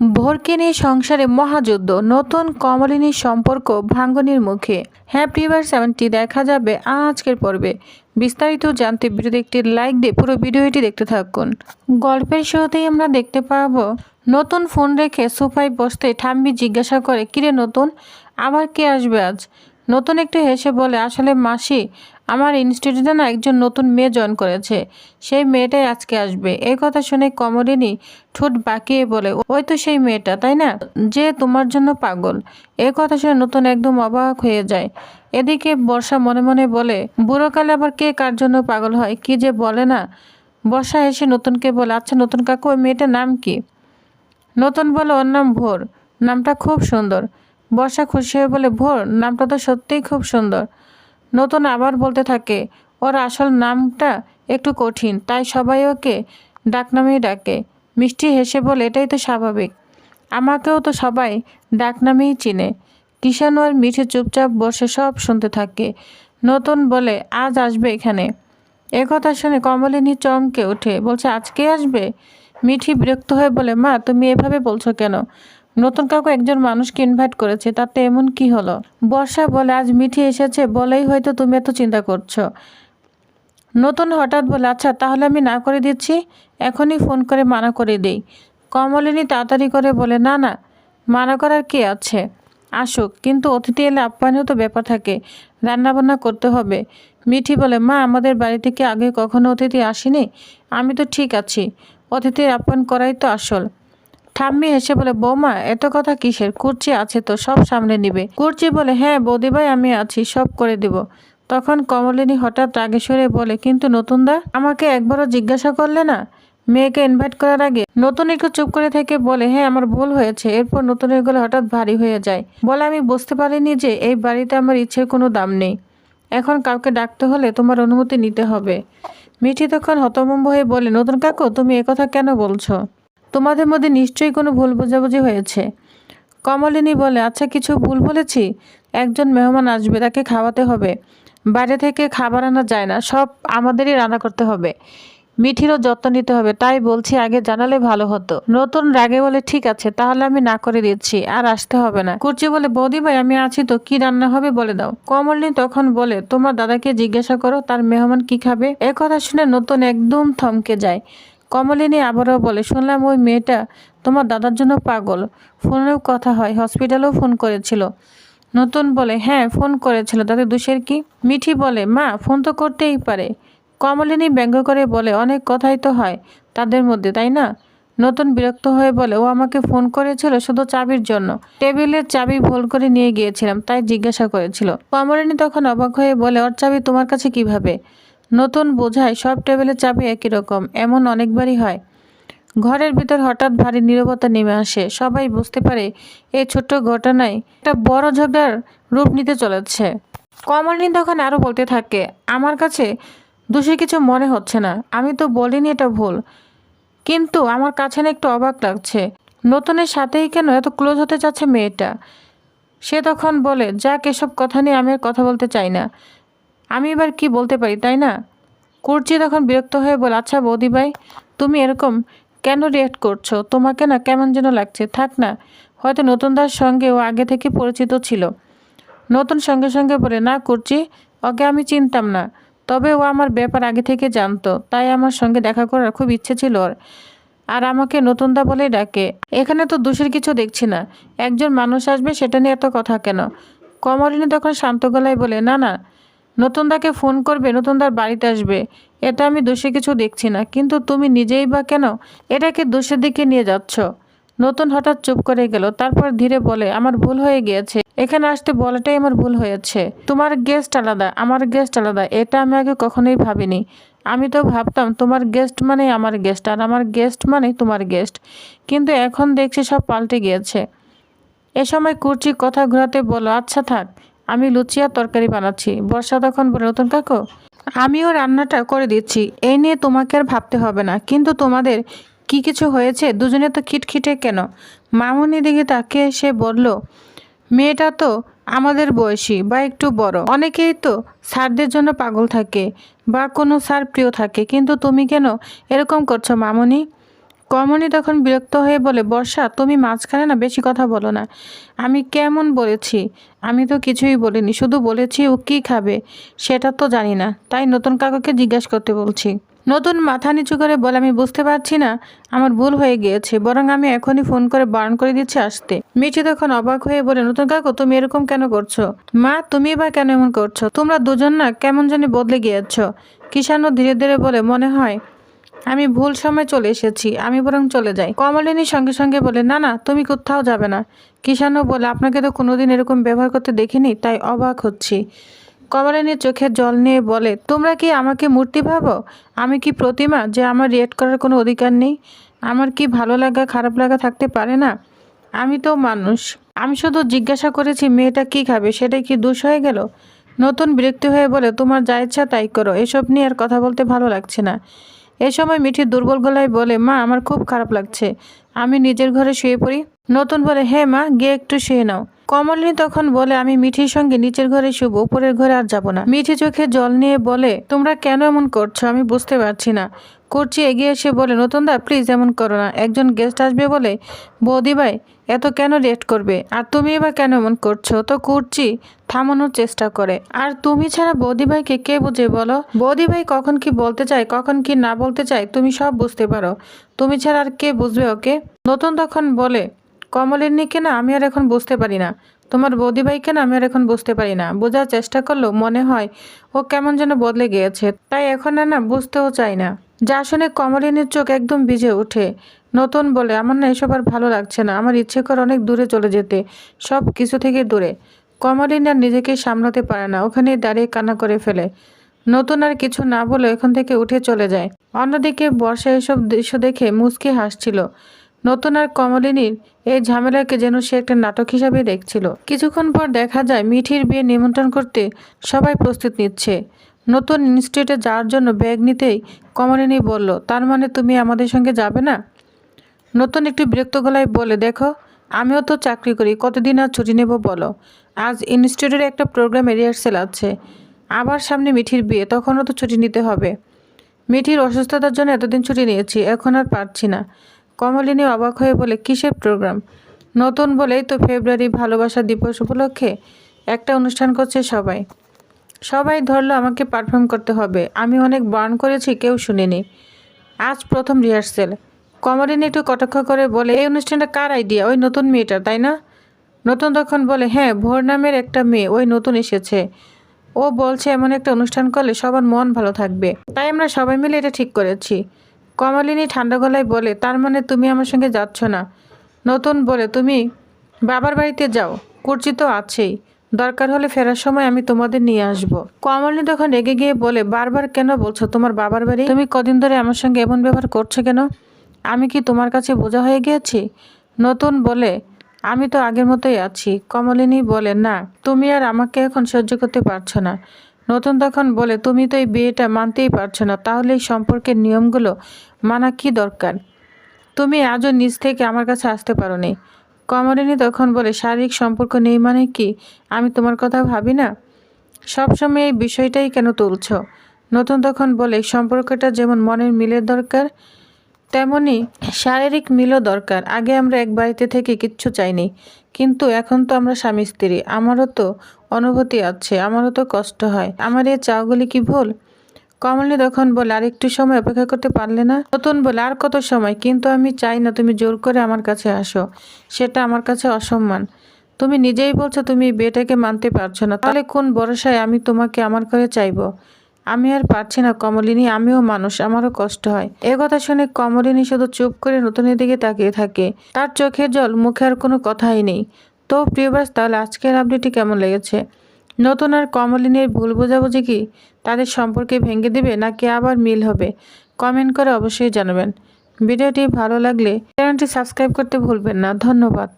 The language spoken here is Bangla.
ভোরকে নিয়ে সংসারে মহাযুদ্ধ, নতুন কমলিনীর সম্পর্ক ভাঙ্গনির মুখে। হ্যাঁ প্রিভার সেভেনটি দেখা যাবে আজকের পর্বে। বিস্তারিত জানতে ভিডিওতে একটি লাইক দিয়ে পুরো ভিডিওটি দেখতে থাকুন। গল্পের শুরুতেই আমরা দেখতে পাব, নতুন ফোন রেখে সোফায় বসতে ঠাম্বি জিজ্ঞাসা করে, কিরে নতুন? আবার কে আসবে আজ? নতুন একটু হেসে বলে, আসলে মাসি, আমার ইনস্টিটিউটে না একজন নতুন মেয়ে জয়েন করেছে। সেই মেয়েটাই আজকে আসবে। এই কথা শুনে কমলিনী ঠোঁট বাঁকিয়ে বলে, ওই তো সেই মেয়েটা, তাই না? যে তোমার জন্য পাগল। এই কথা শুনে নতুন একদম অবাক হয়ে যায়। এদিকে বর্ষা মনে মনে বলে বুড়োকালে আবার কে কার জন্য পাগল হয়, কি যে বলে না? বর্ষা এসে নতুনকে বলে আচ্ছা নতুন কাকু, ওই মেয়েটার নাম কি? নতুন বলে, ওর নাম ভোর। নামটা খুব সুন্দর। বর্ষা খুশি হয়ে বলে, ভোর, নামটা তো সত্যিই খুব সুন্দর। নতুন আবার বলতে থাকে, ওর আসল নামটা একটু কঠিন, তাই সবাই ওকে ডাকনামেই ডাকে। মিষ্টি হেসে বলে, এটাই তো স্বাভাবিক। আমাকেও তো সবাই ডাকনামেই চিনে। কিষান আর মিঠে চুপচাপ বসে সব শুনতে থাকে। নতুন বলে, আজ আসবে এখানে। একথা শুনে কমলিনী চমকে ওঠে, বলছে, আজকে আসবে? মিঠি বিরক্ত হয়ে বলে, মা, তুমি এভাবে বলছো কেন? নতুন কাউকে একজন মানুষকে ইনভাইট করেছে, তাতে এমন কি হলো? বর্ষা বলে, আজ মিঠি এসেছে, বলেই হয়তো তুমি এত চিন্তা করছ। নতুন হঠাৎ বলে আচ্ছা তাহলে আমি না করে দিচ্ছি? এখনই ফোন করে মানা করে দেই। কমলিনী তাড়াতাড়ি করে বলে, না না, মানা করার কি আছে? আসুক, কিন্তু অতিথি এলে আপ্যায়নেও তো ব্যাপার থাকে, রান্নাবান্না করতে হবে। মিঠি বলে, মা, আমাদের বাড়ি থেকে আগে কখনো অতিথি আসেনি? আমি তো ঠিক আছি, অতিথির আপ্যায়ন করাই তো আসল। ঠাম্মি হেসে বলে, বৌমা, এত কথা কিসের? কুর্চি আছে তো, সব সামনে নিবে। কুর্চি বলে হ্যাঁ বৌদিভাই, আমি আছি, সব করে দিব। তখন কমলিনী হঠাৎ রাগে সরে বলে, কিন্তু নতুনদা, আমাকে একবারও জিজ্ঞাসা করলে না? মেয়েকে ইনভাইট করার আগে নতুন একটু চুপ করে থেকে বলে হ্যাঁ আমার ভুল হয়েছে। এরপর নতুনের গলে হঠাৎ ভারী হয়ে যায়। বলে, আমি বুঝতে পারিনি যে এই বাড়িতে আমার ইচ্ছের কোনো দাম নেই। এখন কাউকে ডাকতে হলে তোমার অনুমতি নিতে হবে। মিঠি তখন হতভম্ব হয়ে বলে, নতুন কাকু, তুমি একথা কেন বলছো? তোমাদের মধ্যে নিশ্চয়ই কোনো ভুল বোঝাবুঝি হয়েছে। কমলিনী বলে আচ্ছা কিছু ভুল বলেছি? একজন মেহমান আসবে, তাকে খাওয়াতে হবে। বাইরে থেকে খাবার আনা যায় না, সব আমাদেরই রান্না করতে হবে। মিঠিরও যত্ন নিতে হবে, তাই বলছি, আগে জানালে ভালো হতো। নতুন রাগে বলে, ঠিক আছে, তাহলে আমি না করে দিচ্ছি, আর আসতে হবে না। কুর্চি বলে, বৌদি ভাই, আমি আছি তো, কি রান্না হবে বলে দাও। কমলিনী তখন বলে, তোমার দাদাকে জিজ্ঞাসা করো, তার মেহমান কি খাবে? এ কথা শুনে নতুন একদম থমকে যায়। কমলিনী আবারও বলে, শুনলাম ওই মেয়েটা তোমার দাদার জন্য পাগল। ফোনেও কথা হয়, হসপিটালেও ফোন করেছিল। নতুন বলে হ্যাঁ ফোন করেছিল। তাতে দোষের কি? মিঠি বলে, মা, ফোন তো করতেই পারে। কমলিনী ব্যঙ্গ করে বলে, অনেক কথাই তো হয় তাদের মধ্যে, তাই না? নতুন বিরক্ত হয়ে বলে, ও আমাকে ফোন করেছিল শুধু চাবির জন্য। টেবিলের চাবি ভুল করে নিয়ে গিয়েছিলাম, তাই জিজ্ঞাসা করেছিল। কমলিনী তখন অবাক হয়ে বলে, ওর চাবি তোমার কাছে কীভাবে? নতুন বোঝায় সব টেবিলের চাবি একই রকম, এমন অনেকবারই হয়। ঘরের ভিতর হঠাৎ ভারী নীরবতা নেমে আসে। সবাই বুঝতে পারে এই ছোট্ট ঘটনায় একটা বড় ঝগড়ার রূপ নিতে চলেছে। কমলিনী তখন আরও বলতে থাকে, আমার কাছে দোষী কিছু মনে হচ্ছে না। আমি তো বলিনি এটা ভুল। কিন্তু আমার কাছে না একটু অবাক লাগছে। নতুনের সাথেই কেন এত ক্লোজ হতে চাচ্ছে মেয়েটা? সে তখন বলে, যাক, এসব কথা নিয়ে আমি আর কথা বলতে চাই না। আমি এবার কি বলতে পারি, তাই না? কুর্চি তখন বিরক্ত হয়ে বলে আচ্ছা বৌদি ভাই, তুমি এরকম কেন রিয়েক্ট করছ? তোমাকে না কেমন যেন লাগছে? থাক না, হয়তো নতুনদার সঙ্গে ও আগে থেকে পরিচিত ছিল। নতুন সঙ্গে সঙ্গে বলে, না করছি ওকে আমি চিনতাম না। তবে ও আমার ব্যাপার আগে থেকে জানতো, তাই আমার সঙ্গে দেখা করার খুব ইচ্ছে ছিল ওর। আর আমাকে নতুনদা বলেই ডাকে। এখানে তো দোষের কিছু দেখছি না। একজন মানুষ আসবে, সেটা নিয়ে এত কথা কেন? কমলিনী তখন শান্ত গলায় বলে, না না নতুনদাকে ফোন করবে, নতুনদার বাড়িতে আসবে। এটা আমি দোষে কিছু দেখছি না, কিন্তু তুমি নিজেই বা কেন এটাকে দোষের দিকে নিয়ে যাচ্ছ? নতুন হঠাৎ চুপ করে গেল, তারপর ধীরে বলে, আমার ভুল হয়ে গিয়েছে। এখানে আসতে বলাটাই আমার ভুল হয়েছে। তোমার গেস্ট আলাদা, আমার গেস্ট আলাদা, এটা আমি আগে কখনোই ভাবিনি। আমি তো ভাবতাম, তোমার গেস্ট মানে আমার গেস্ট আর আমার গেস্ট মানে তোমার গেস্ট কিন্তু এখন দেখছি সব পাল্টে গিয়েছে। এ সময় কুর্চি কথা ঘোরাতে বলো আচ্ছা থাক আমি লুচি আর তরকারি বানাচ্ছি। বর্ষা তখন নতুন কাকু, আমিও রান্নাটা করে দিচ্ছি। এই নিয়ে তোমাকে আর ভাবতে হবে না। কিন্তু তোমাদের কি কিছু হয়েছে? দুজনে তো খিটখিটে কেন? মামুনি দিকে তাকে সে বলল, মেয়েটা তো আমাদের বয়সী, বা একটু বড়। অনেকেই তো স্যারদের জন্য পাগল থাকে, বা কোনো স্যার প্রিয় থাকে। কিন্তু তুমি কেন এরকম করছ মামুনি? কমনি তখন বিরক্ত হয়ে বলে, বর্ষা, তুমি মাঝখানে না বেশি কথা বলো না। আমি কেমন বলেছি? আমি তো কিছুই বলিনি, শুধু বলেছি ও কী খাবে, সেটা তো জানি না। তাই নতুন কাকুকে জিজ্ঞাসা করতে বলছি। নতুন মাথা নিচু করে বলে, আমি বুঝতে পারছি না, আমার ভুল হয়ে গিয়েছে, বরং আমি এখনই ফোন করে বারণ করে দিচ্ছি আসতে। মিঠি তখন অবাক হয়ে বলে, নতুন কাকু, তুমি এরকম কেন করছ? মা, তুমি বা কেন এমন করছ? তোমরা দুজন না কেমন জানি বদলে গিয়েছো। কিষানও ধীরে ধীরে বলে, মনে হয় আমি ভুল সময় চলে এসেছি, আমি বরং চলে যাই। কমলিনী সঙ্গে সঙ্গে বলে, না না, তুমি কোথাও যাবে না। কিষানও বলে, আপনাকে তো কোনোদিন এরকম ব্যবহার করতে দেখিনি, তাই অবাক হচ্ছি। কমলিনীর চোখে জল নিয়ে বলে, তোমরা কি আমাকে মূর্তি ভাবো? আমি কি প্রতিমা যে আমার রিয়েক্ট করার কোনো অধিকার নেই? আমার কি ভালো লাগা, খারাপ লাগা থাকতে পারে না? আমি তো মানুষ। আমি শুধু জিজ্ঞাসা করেছি, মেয়েটা কি খাবে? সেটাই কি দোষ হয়ে গেল? নতুন বিরক্তি হয়ে বলে, তোমার যা ইচ্ছা তাই করো, এসব নিয়ে আর কথা বলতে ভালো লাগছে না। এ সময় মিঠি দুর্বল গলায় বলে, মা, আমার খুব খারাপ লাগছে। আমি নিজের ঘরে শুয়ে পড়ি। নতুন বলে হ্যাঁ মা, গিয়ে একটু শুয়ে নাও। কমলিনী তখন বলে, আমি মিঠির সঙ্গে নিচের ঘরে শুব, উপরের ঘরে আর যাব না। মিঠি চোখে জল নিয়ে বলে, তোমরা কেন এমন করছ? আমি বুঝতে পারছি না। করছি এগিয়ে এসে বলে, নতুন দা প্লিজ এমন করো না। একজন গেস্ট আসবে বলে, বৌদি ভাই, এত কেন রেট করবে? আর তুমি এবার কেন এমন করছ? তো করছি থামানোর চেষ্টা করে। আর তুমি ছাড়া বৌদি ভাইকে কে বুঝে বলো? বৌদি ভাই কখন কি বলতে চায়, কখন কি না বলতে চায়, তুমি সব বুঝতে পারো। তুমি ছাড়া আর কে বুঝবে ওকে? নতুন তখন বলে কমলিনীকে না আমি আর এখন বুঝতে পারি না। তোমার বৌদি ভাইকে না আমি আর এখন বুঝতে পারি না। বোঝার চেষ্টা করলেও মনে হয় ও কেমন যেন বদলে গিয়েছে। তাই এখন আর না বুঝতেও চাই না। যা শুনে কমলিনীর চোখ একদম ভিজে ওঠে। নতুন বলে, আমার না এসব আর ভালো লাগছে না। আমার ইচ্ছে করে অনেক দূরে চলে যেতে। সব কিছু থেকে দূরে। কমলিনী আর নিজেকে সামলাতে পারে না। ওখানেই দাঁড়িয়ে কান্না করে ফেলে। নতুন আর কিছু না বলে এখান থেকে উঠে চলে যায়। অন্যদিকে বর্ষা এসব দৃশ্য দেখে মুচকি হাসছিল। নতুন আর কমলিনীর এই ঝামেলাকে যেন সে একটা নাটক হিসাবে দেখছিল। কিছুক্ষণ পর দেখা যায় মিঠির বিয়ে নিমন্ত্রণ করতে সবাই প্রস্তুত নিচ্ছে। নতুন ইনস্টিটিউটে যাওয়ার জন্য ব্যাগ নিতেই কমলিনী বলল, তার মানে তুমি আমাদের সঙ্গে যাবে না? নতুন একটি বিরক্ত গলায় বলে, দেখো, আমিও তো চাকরি করি, কতদিন আর ছুটি নেব বলো। আজ ইনস্টিটিউটের একটা প্রোগ্রামে রিহার্সেল আছে। আবার সামনে মিঠির বিয়ে, তখনও তো ছুটি নিতে হবে। মিঠির অসুস্থতার জন্য এতদিন ছুটি নিয়েছি, এখন আর পারছি না। কমলিনী অবাক হয়ে বলে, কিসের প্রোগ্রাম নতুন বলেই তো ফেব্রুয়ারি ভালোবাসা দিবস উপলক্ষে একটা অনুষ্ঠান করছে সবাই। সবাই ধরলো আমাকে পারফর্ম করতে হবে। আমি অনেক বার্ন করেছি, কেউ শুনিনি। আজ প্রথম রিহার্সেল কমলিনী একটু কটাক্ষ করে বলে, এই অনুষ্ঠানটা কার আইডিয়া ওই নতুন মেয়েটা, তাই না? নতুন তখন বলে হ্যাঁ ভোর নামের একটা মেয়ে, ওই নতুন এসেছে। ও বলছে এমন একটা অনুষ্ঠান করলে সবার মন ভালো থাকবে। তাই আমরা সবাই মিলে এটা ঠিক করেছি। কমলিনী ঠান্ডা গলায় বলে, তার মানে তুমি আমার সঙ্গে যাচ্ছ না? নতুন বলে, তুমি বাবার বাড়িতে যাও, কুর্চি তো আছেই, দরকার হলে ফেরার সময় আমি তোমাদের নিয়ে আসব। কমলিনী তখন রেগে গিয়ে বলে, বারবার কেন বলছো তোমার বাবার বাড়ি? তুমি কদিন ধরে আমার সঙ্গে এমন ব্যবহার করছ কেন? আমি কি তোমার কাছে বোঝা হয়ে গিয়েছি? নতুন বলে, আমি তো আগের মতোই আছি। কমলিনী বলে, না, তুমি আর আমাকে এখন সহ্য করতে পারছ না। নতুন তখন বলে, তুমি তো এই বিয়েটা মানতেই পারছ না, তাহলে এই সম্পর্কের নিয়মগুলো মানা কি দরকার? তুমি আজও নিজ থেকে আমার কাছে আসতে পারো নি কমলিনী তখন বলে, শারীরিক সম্পর্ক নেই মানে কি? আমি তোমার কথা ভাবি না? সবসময় এই বিষয়টাই কেন তুলছ? নতুন তখন বলে, সম্পর্কটা যেমন মনের মিলের দরকার, তেমনি শারীরিক মিলও দরকার। আগে আমরা এক বাড়িতে থেকে কিচ্ছু চাইনি, কিন্তু এখন তো আমরা স্বামী স্ত্রী। আমারও তো অনুভূতি আছে, আমারও তো কষ্ট হয়। আমার এই চাওগুলি কি ভুল? কমলিনী তখন বলে আর একটু সময় অপেক্ষা করতে পারলে না? নতুন বলে আর কত সময়? কিন্তু আমি চাই না তুমি জোর করে আমার কাছে আসো। সেটা আমার কাছে অসম্মান। তুমি নিজেই বলছো তুমি বিয়েটাকে মানতে পারছ না। তাহলে কোন ভরসায় আমি তোমাকে আমার ঘরে চাইব? আমি আর পারছি না কমলিনী, আমিও মানুষ, আমারও কষ্ট হয়। এ কথা শুনে কমলিনী শুধু চুপ করে নতুনের দিকে তাকিয়ে থাকে। তার চোখে জল, মুখে আর কোনো কথাই নেই। তো প্রিয়বাস তাহলে আজকের আপডেটটি কেমন লেগেছে? নতুন আর কমলিনের ভুল বোঝাবুঝি কি? তাদের সম্পর্কে ভেঙে দেবে নাকি আবার মিল হবে? কমেন্ট করে অবশ্যই জানাবেন। ভিডিওটি ভালো লাগলে চ্যানেলটি সাবস্ক্রাইব করতে ভুলবেন না। ধন্যবাদ।